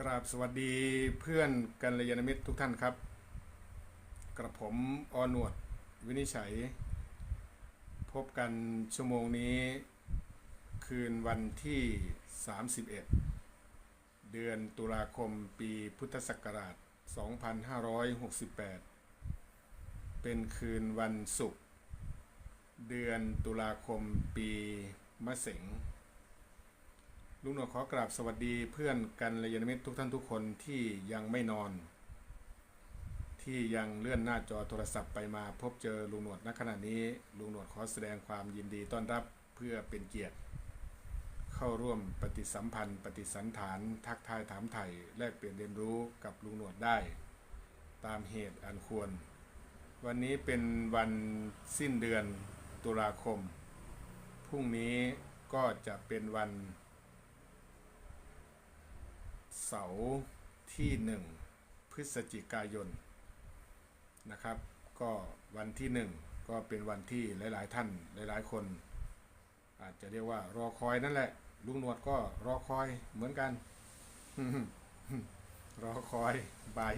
กราบสวัสดีเพื่อนกัลยาณมิตรทุกท่านครับ กระผมออนวดวินิจฉัย พบกันชั่วโมงนี้ คืนวันที่ 31 เดือนตุลาคมปีพุทธศักราช 2568 เป็นคืนวันศุกร์เดือนตุลาคมปีมะเส็ง ลุงหนวดขอกราบสวัสดีเพื่อนกันเลยยานมิตรทุกท่านทุกคนที่ยังไม่นอน ที่ยังเลื่อนหน้าจอโทรศัพท์ไปมาพบเจอลุงหนวดณขณะนี้ลุงหนวดขอแสดงความยินดีต้อนรับเพื่อเป็นเกียรติ เข้าร่วมปฏิสัมพันธ์ ปฏิสันฐาน ทักทายถามไถ่แลกเปลี่ยนเรียนรู้กับลุงหนวดได้ ตามเหตุอันควร วันนี้เป็นวันสิ้นเดือนตุลาคมพรุ่งนี้ก็จะเป็นวัน เสาร์ที่หนึ่งพฤศจิกายนนะครับ ก็วันที่หนึ่งก็เป็นวันที่หลาย ๆ ท่านหลาย ๆ คน อาจจะเรียกว่ารอคอยนั่นแหละ ลุงหนวดก็รอคอยเหมือนกัน รอคอยบ่าย